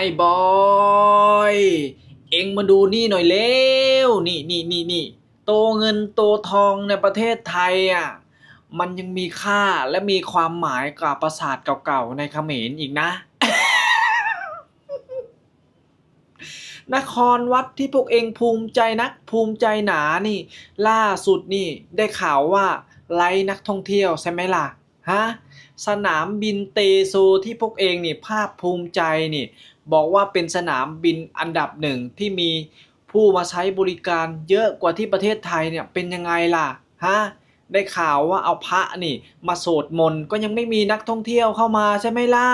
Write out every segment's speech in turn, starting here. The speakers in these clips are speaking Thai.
อ้บอย เอ็งมาดูนี่หน่อยเร็ว นี่นี่นี่นี่โตเงินโตทองในประเทศไทยอะ มันยังมีค่าและมีความหมายกับปราสาทเก่าๆในเขมรอีกนะ นครวัดที่พวกเองภูมิใจนักภูมิใจหนานี่ ล่าสุดนี่ได้ข่าวว่าไล่นักท่องเที่ยวใช่ไหมล่ะ ฮะ สนามบินเตโซที่พวกเองนี่ภาคภูมิใจนี่บอกว่าเป็นสนามบินอันดับหนึ่งที่มีผู้มาใช้บริการเยอะกว่าที่ประเทศไทยเนี่ยเป็นยังไงล่ะฮะได้ข่าวว่าเอาพระนี่ มาโสดมนก็ยังไม่มีนักท่องเที่ยวเข้ามาใช่ไหมล่ะ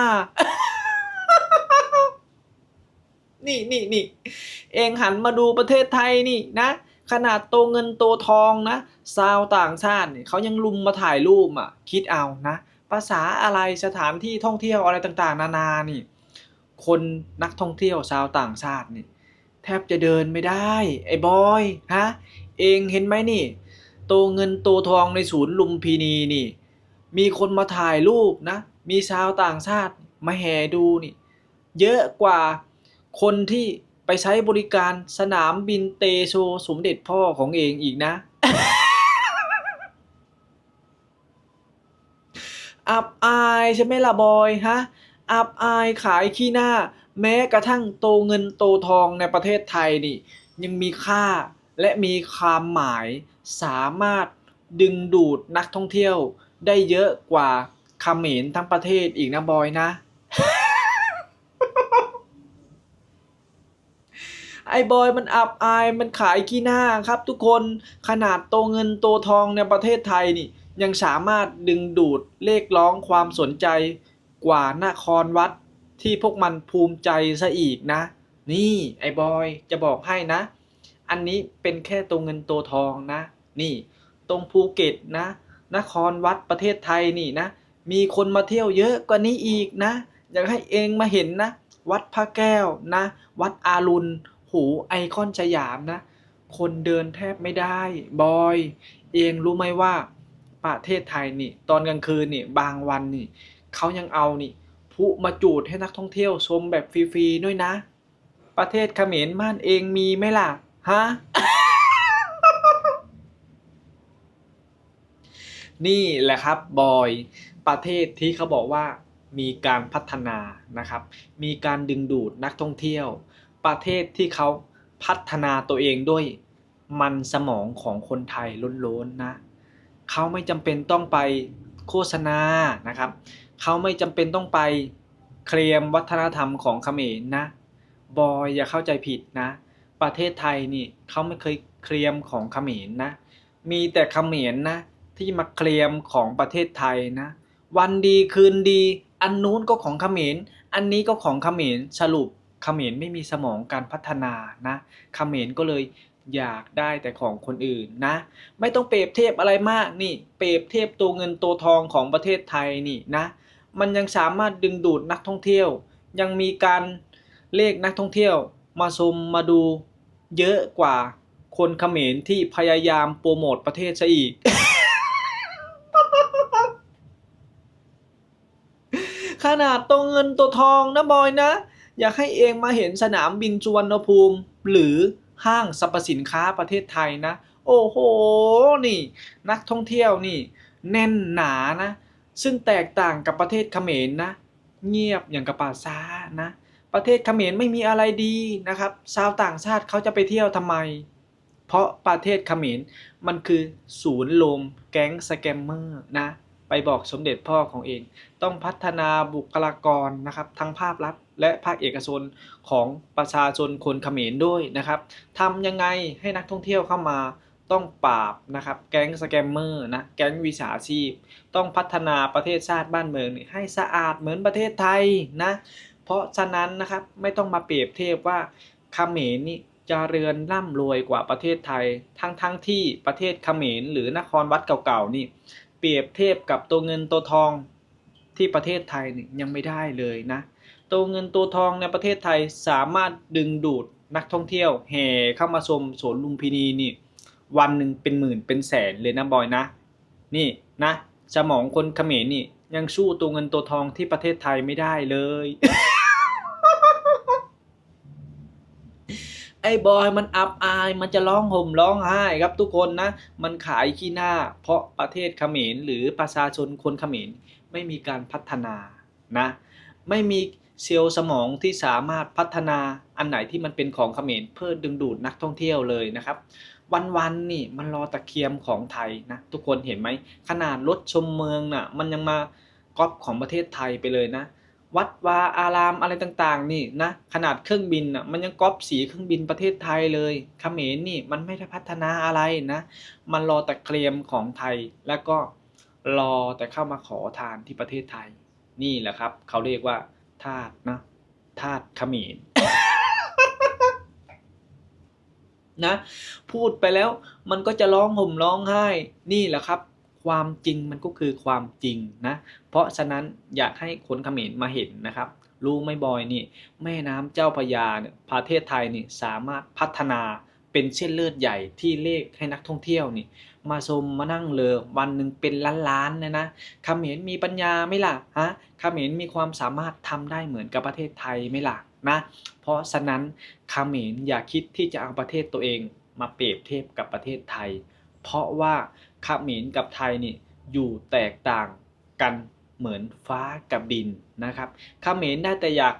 นี่นี่นี่เองหันมาดูประเทศไทยนี่นะ ขนาดโตเงินโตทองนะชาวต่างชาติเนี่ยเขายังลุมมาถ่ายรูปอะ คิดเอานะ ภาษาอะไรสถานที่ท่องเที่ยวอะไรต่างๆ นานานี่ คนนักท่องเที่ยวชาวต่างชาตินี่ แทบจะเดินไม่ได้ ไอ้บอยฮะเองเห็นไหมนี่โตเงินโตทองในศูนย์ลุมพินีนี่ มีคนมาถ่ายรูปนะ มีชาวต่างชาติมาแห่ดูนี่ เยอะกว่าคนที่ไปใช้บริการสนามบินเตโชสมเด็จพ่อของเองอีกนะ อับอายใช่ไหมล่ะบอยฮะอับอายขายขี้หน้า แม้กระทั่งโตเงินโตทองในประเทศไทยนี่ ยังมีค่าและมีความหมายสามารถดึงดูดนักท่องเที่ยวได้เยอะกว่าคเขมรทั้งประเทศอีกนะบอยนะ ไอ้บอยมันอับอายมันขายขี้หน้าครับทุกคนขนาดโตเงินโตทองในประเทศไทยนี่ ยังสามารถดึงดูดเลขร้องความสนใจกว่านครวัดที่พวกมันภูมิใจซะอีกนะ นี่ไอ้บอยจะบอกให้นะ อันนี้เป็นแค่ตัวเงินตัวทองนะ นี่ ตรงภูเก็ตนะ นครวัดประเทศไทยนี่นะ มีคนมาเที่ยวเยอะกว่านี้อีกนะ อยากให้เองมาเห็นนะ วัดพระแก้วนะ วัดอารุณ หูไอคอนสยามนะ คนเดินแทบไม่ได้ บอย เองรู้ไหมว่า ประเทศไทยนี่ ตอนกลางคืนนี่บางวันนี่เขายังเอานี่พลุมาจูดให้นักท่องเที่ยวชมแบบฟรีๆด้วยนะ ประเทศเขมรม่านเองมีไหมล่ะฮะนี่แหละครับบอยประเทศที่เขาบอกว่ามีการพัฒนานะครับ มีการดึงดูดนักท่องเที่ยว ประเทศที่เขาพัฒนาตัวเองด้วยมันสมองของคนไทยล้นๆนะ เขาไม่จำเป็นต้องไปโฆษณานะครับ เขาไม่จำเป็นต้องไปเคลมวัฒนธรรมของเขมรนะ บอยอย่าเข้าใจผิดนะ ประเทศไทยนี่เขาไม่เคยเคลมของเขมรนะ มีแต่เขมรนะที่มาเคลมของประเทศไทยนะ วันดีคืนดี อันนู้นก็ของเขมร อันนี้ก็ของเขมร สรุปเขมรไม่มีสมองการพัฒนานะ เขมรก็เลย อยากได้แต่ของคนอื่นนะ ไม่ต้องเปรียบเทียบอะไรมากนี่ เปรียบเทียบตัวเงินตัวทองของประเทศไทยนี่นะ มันยังสามารถดึงดูดนักท่องเที่ยว ยังมีการเลขนักท่องเที่ยว มาชมมาดูเยอะกว่าคนเขมรที่พยายามโปรโมทประเทศซะอีก ขนาดตัวเงินตัวทองนะบอยนะ อยากให้เองมาเห็นสนามบินสุวรรณภูมิหรือ ห้างสรรพสินค้าประเทศไทยนะ โอ้โห นี่ นักท่องเที่ยวนี่ แน่นหนานะ ซึ่งแตกต่างกับประเทศเขมรนะ เงียบอย่างกับป่าช้านะ ประเทศเขมรไม่มีอะไรดีนะครับชาวต่างชาติเขาจะไปเที่ยวทำไม เพราะประเทศเขมรมันคือศูนย์รวมแก๊งสแกมเมอร์นะ ไปบอกสมเด็จพ่อของเอง ต้องพัฒนาบุคลากรนะครับทั้งภาครัฐ และภาคเอกชนของประชาชนคนเขมรด้วยนะครับทำยังไงให้นักท่องเที่ยวเข้ามาต้องปราบนะครับแก๊งสแกมเมอร์นะแก๊งวิสาชีพ ต้องพัฒนาประเทศชาติบ้านเมืองนี่ให้สะอาดเหมือนประเทศไทยนะเพราะฉะนั้นนะครับไม่ต้องมาเปรียบเทียบว่าเขมรนี่จะเรือนร่ำรวยกว่าประเทศไทย ทั้งทั้งที่ประเทศเขมรหรือนครวัดเก่าๆนี่ เปรียบเทียบกับตัวเงินตัวทอง ที่ประเทศไทยนี่ยังไม่ได้เลยนะ ตัวเงินตัวทองในประเทศไทยสามารถดึงดูดนักท่องเที่ยวแห่เข้ามาชมสวนลุมพินีนี่ วันหนึ่งเป็นหมื่นเป็นแสนเลยนะบอยนะ นี่นะสมองคนเขมรนี่ยังสู้ตัวเงินตัวทองที่ประเทศไทยไม่ได้เลย ไอ้บอยมันอับอาย มันจะร้องห่มร้องไห้ครับทุกคนนะ มันขายขี้หน้า เพราะประเทศเขมรหรือประชาชนคนเขมรไม่มีการพัฒนานะ ไม่มีเซลล์สมองที่สามารถพัฒนาอันไหนที่มันเป็นของเขมรเพื่อดึงดูดนักท่องเที่ยวเลยนะครับ วันๆนี่มันรอตะเคียมของไทยนะ ทุกคนเห็นไหมขนาดรถชมเมืองน่ะมันยังมาก๊อปของประเทศไทยไปเลยนะ วัดวาอารามอะไรต่างๆ นี่นะขนาดเครื่องบินน่ะมันยังก๊อปสีเครื่องบินประเทศไทยเลยเขมรนี่มันไม่ได้พัฒนาอะไรนะ มันรอแต่เคลมของไทยแล้วก็รอแต่เข้ามาขอทานที่ประเทศไทย นี่แหละครับ เขาเรียกว่าทาสนะทาสเขมรนะ พูดไปแล้วมันก็จะร้องห่มร้องไห้ นี่แหละครับ ความจริงมันก็คือความจริงนะ เพราะฉะนั้นอยากให้คนเขมรมาเห็นนะครับรู้ไม่บอยนี่แม่น้ำเจ้าพยาเนี่ยประเทศไทยนี่สามารถพัฒนาเป็นเส้นเลือดใหญ่ที่เลขให้นักท่องเที่ยวนี่ มาชมมานั่งเลยวันหนึ่งเป็นล้านๆเนี่ยนะเขมรมีปัญญาไหมล่ะฮะเขมรมีความสามารถทำได้เหมือนกับประเทศไทยไหมล่ะนะเพราะฉะนั้นเขมรอย่าคิดที่จะเอาประเทศตัวเองมาเปรียบเทียบกับประเทศไทย เพราะว่า เขมรกับไทยนี่อยู่แตกต่างกันเหมือนฟ้ากับดินนะครับเขมรได้แต่อยาก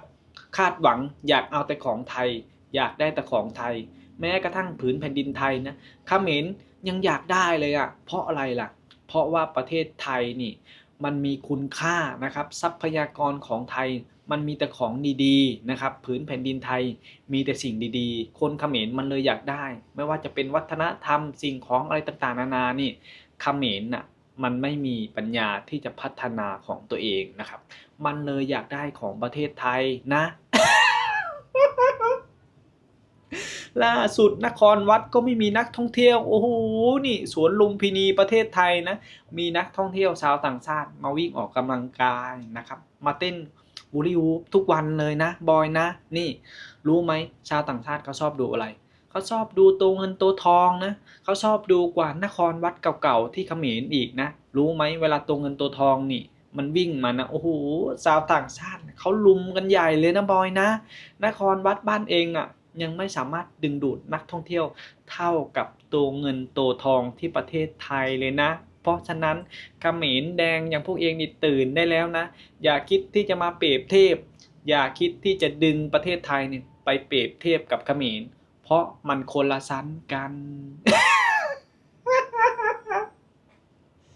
คาดหวังอยากเอาแต่ของไทย อยากได้แต่ของไทย แม้กระทั่งผืนแผ่นดินไทยนะเขมรยังอยากได้เลยอะ่ะเพราะอะไรล่ะ เพราะว่าประเทศไทยนี่มันมีคุณค่านะครับทรัพยากรของไทย มันมีแต่ของดีๆนะครับผืนแผ่นดินไทยมีแต่สิ่งดีๆ คนเขมรมันเลยอยากได้ ไม่ว่าจะเป็นวัฒนธรรมสิ่งของอะไรต่างๆ นานานี่เขมรน่ะมันไม่มีปัญญาที่จะพัฒนาของตัวเองนะครับ มันเลยอยากได้ของประเทศไทยนะ ล่าสุดนครวัดก็ไม่มีนักท่องเที่ยว โอ้โห นี่สวนลุมพินีประเทศไทยนะ มีนักท่องเที่ยวชาวต่างชาติมาวิ่งออกกำลังกายนะครับ มาเต้น บูริวูฟทุกวันเลยนะบอยนะ นี่รู้ไหมชาวต่างชาติเขาชอบดูอะไรเขาชอบดูตัวเงินตัวทองนะเขาชอบดูกว่านครวัดเก่าๆที่เขมรอีกนะ รู้ไหมเวลาตัวเงินตัวทองนี่มันวิ่งมานะโอ้โหชาวต่างชาติเขาลุมกันใหญ่เลยนะบอยนะ นครวัดบ้านเองอะ ยังไม่สามารถดึงดูดนักท่องเที่ยวเท่ากับตัวเงินตัวทองที่ประเทศไทยเลยนะ เพราะฉะนั้นเขมรแดงอย่างพวกเองนี่ตื่นได้แล้วนะ อย่าคิดที่จะมาเปรียบเทียบอย่าคิดที่จะดึงประเทศไทยเนี่ยไปเปรียบเทียบกับเขมรเพราะมันคนละชั้นกัน